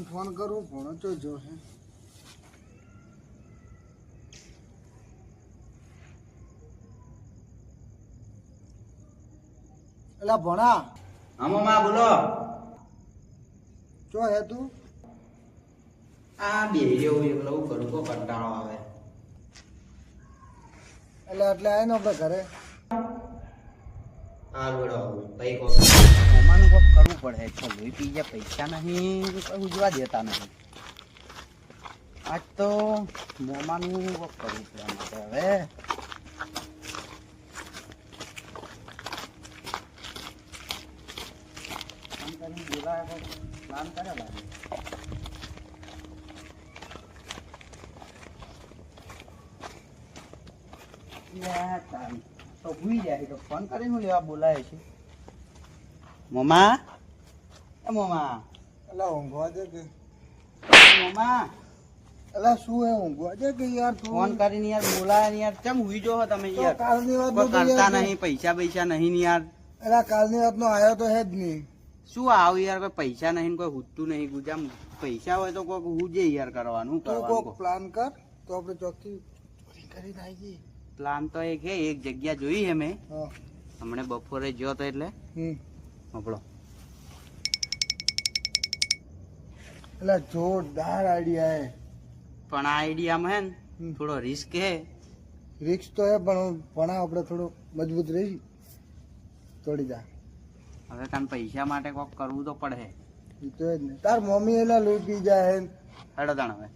ભણાને phone કરું ભણો તો જો હે. એલા ભણા. હા મમ્મા બોલો. જો હે તું. આ બે એવું એકલો કરું કો કંટાળો આવે. એટલે એટલે આવીને ને આપણે ઘરે આ બેડો ભાઈ કો કોક કરવું પડે. છે લોહી પી જાય પૈસા નહીં ઉજવા દેતા નહીં. આજ તો મોમાનું કોક કરવું પડે માટે હવે. પ્લાન કરે તો ભૂઈ જાય તો ફોન કરીને હું લેવા બોલાય છે. મમા એ મમા એલા ઊંઘવા દે કે મમા એલા શું હે ઊંઘવા દે કે યાર તું ફોન કરીને યાર બોલાય ને યાર. ચમ હુઈ જો તમે યાર? કાલની વાત કરતા નહીં પૈસા પૈસા નહીં ને યાર. એલા કાલની વાત નો આયો તો હે જ નહીં. શું આવ યાર કોઈ પૈસા નહીં કોઈ હુતું નહીં? ગુજામ પૈસા હોય તો કોઈ હુજે યાર કરવાનું તો કરવાનું પ્લાન કર. તો આપણે ચોકી ચોરી કરીને આવીએ પ્લાન તો એક હે એક જગ્યા જોઈ હે મેં. હમણે બપોરે ગયો તો એટલે. હમ. આપણો એટલે જોરદાર આઈડિયા હે. પણ આ આઈડિયામાં હે ને થોડો રિસ્ક હે. રિક્સ તો હે પણ ભણા આપણે થોડો મજબૂત રહી તોડી જા. હવે તને પૈસા માટે કોક કરવું તો પડે. તો જ ને. તાર મમ્મી એલા લૂટી પી જાય હે હેડો તાણ હવે.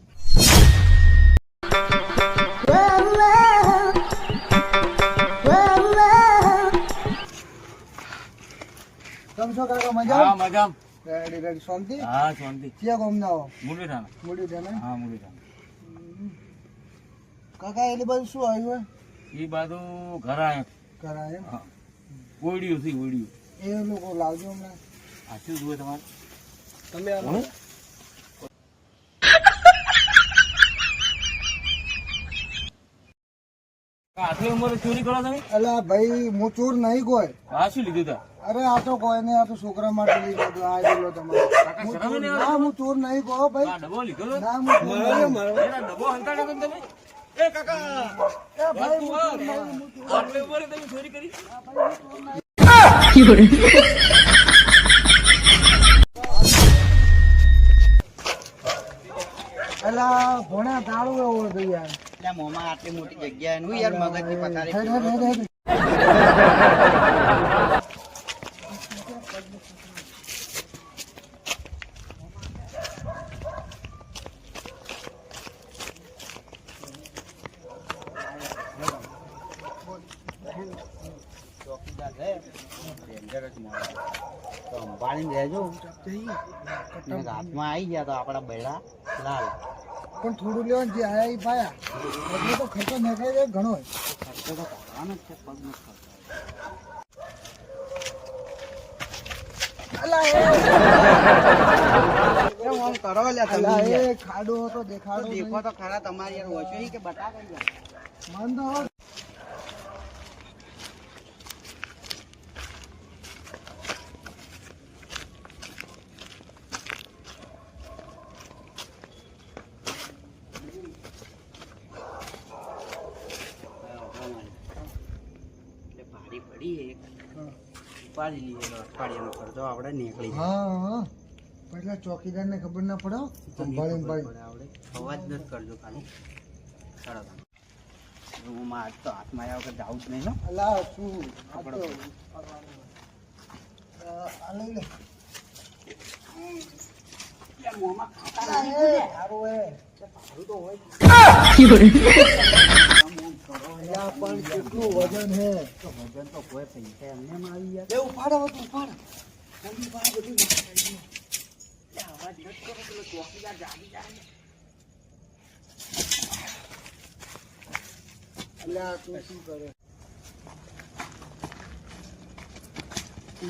કેમ છો? કાકા મજા મજામ. રેડી રેડી શાંતિ? હા શાંતિ. ક્યાં ગોમ ના આવો મુરલી થાના. મુડી થાના હા મુડી થાના. કાકા એની બાજુ શું આવ્યું એ બાજુ ઘર આયા. કરાય એમ? હા. ઓળ્યું થી ઓળ્યું એ લોકો લાવજો હમણાં. આ શું જુએ તમારે? તમે હું? આટલી ઉંમરે ચોરી કરો તમે? અલા ભાઈ હું ચોર નહીં કોઈ. આ શું લીધું તા? અરે આ તો કોઈ નહીં આ તો છોકરા માટે લીધો હતો આ જેલો તમારે હું ચોર- નહીં ના હું ચોર નહીં કહો ભાઈ. લીધો ના હું ચોર નહીં. એના ડબ્બો હંતાડ્યો તો તમે? એ કાકા! એ ભાઈ હું ચોર તું નહીં, હું ચોર આટલી તમે ચોરી કરી? અલા ભોણા તાળું એવો હતો યાર. એટલે મોમાં આટલી મોટી જગ્યા હું યાર મગજની પથારી હેડ, હેડ, હેડ, હેડ. ચોકીદાર છે ડેન્જર જ માણસ. તો સંભાળીને રહેજો હાથમાં આવી ગયા તો આપણા બૈડા લાલ. પણ થોડું લેવાનું જે આયા એ પાયા એટલે તો ખર્ચો નાખાય છે ઘણો ખર્ચો તો કરવાનો છે પગ ખાડો હતો તો દેખાડો દેખો તો ખરા તમારી યાર ઓછો કે બટાકા યાર. મન તો હવે એટલે ભારી પડી એક હા. ઉપાડી લીધેલો અઠવાડિયાનો ખર્ચો આપણે નીકળી હા હા. ને ખબર ના પડે હો. સંભાળી સંભાળી પડે આપણે અવાજ ન કરજો ખાલી. ચાલો રૂમમાં આજ તો હાથમાં આવ્યા વગર જાવું જ નહીં અલા શું? આ આ લઈ લે. અલા એ સારું એ અલા પણ કેટલું વજન હે? તો વજન તો કોઈ પૈસા એમને મારી યાર. એ ઉપાડો બધું ઉપાડો. જલ્દી ઉપાડો બધું એટલે અવાજ ન કરો પેલો ચોકીદાર જાગી જાય અલ્યા તું શું કરે?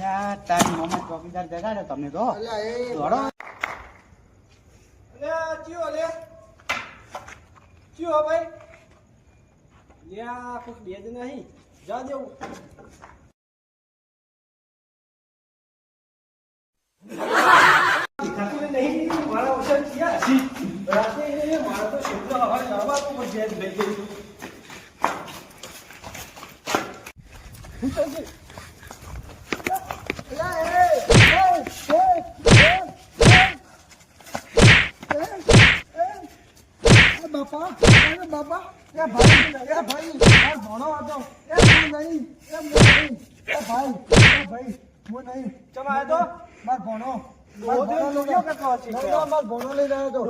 આ તારી મમ્મી ચોકીદાર જગાડ્યો તમે તો. અલ્યા એ દોડો. અલ્યા ચિયો લે. ચિયો ભાઈ. લ્યા કુછ બે જ નહીં જા દેવું બાપા. અરે બાપા એ ભાઈ એ ભાઈ માર ભણો હતો. એ હું નહીં એ નહીં એ ભાઈ એ ભાઈ નહીં. ચમ આયો તો? માર ભણો ભણો હતો.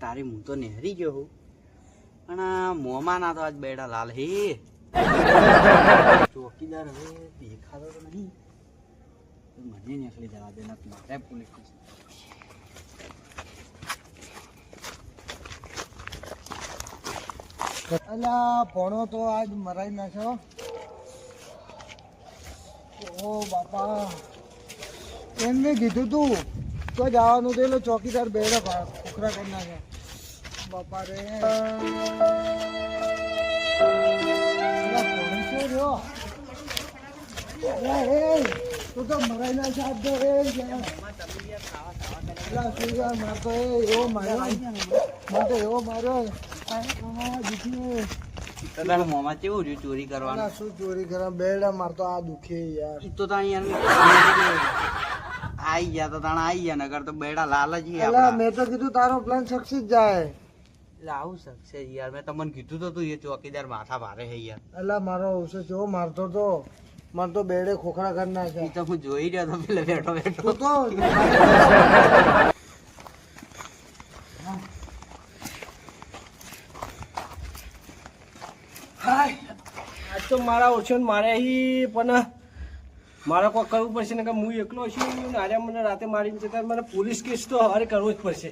તારી હું તો નેહરી ગયો હું. પણ આ ના તો આજ બેડા લાલ હે. ચોકીદાર હવે દેખાતો તો નહીં. મને નીકળી જવા દે ના મારે પોલીસ સ્ટેશન ભણો તો આજ મરાઈ નાખ્યો ઓ બાપા. એમને કીધું તું તો જવાનું તો એટલે ચોકીદાર બેડો ખોખરા કરી નાખે. બાપા રે. ભણશો રહ્યો? તું તો મરાઈ નાખ્યો આજ તો એ યાર. અલા, શું યાર, માર તો એવો માર્યો. મને તો એવો માર્યો. આ, આ, દીકરી. તો તારા મોંમાં કેવું રહ્યું ચોરી કરવાનું? શું ચોરી કરવા બેડા મારતો આ દુખે યાર. તો યાર આઈ ગયા તો તાણા આઈ ગયા નગર તો બેડા લાલ જ મેં તો કીધું તારો પ્લાન સક્સેસ જાય. આવું શકશે યાર. મેં તમને કીધું તો તું એ ચોકીદાર માથા ભારે છે યાર. મારો ઓછો જેવો મારતો તો. મને તો બેડે ખોખરા કરી નાખ્યા. તો હું જોઈ રહ્યો તો પેલે બેઠો બેઠો. તો આજ તો મારા ઓછો મારે અહીં પણ મારે કોઈ કરવું પડશે ને કે હું એકલો છું ને આરે મને રાતે મારી જતા મને પોલીસ કેસ તો હવે કરવો જ પડશે.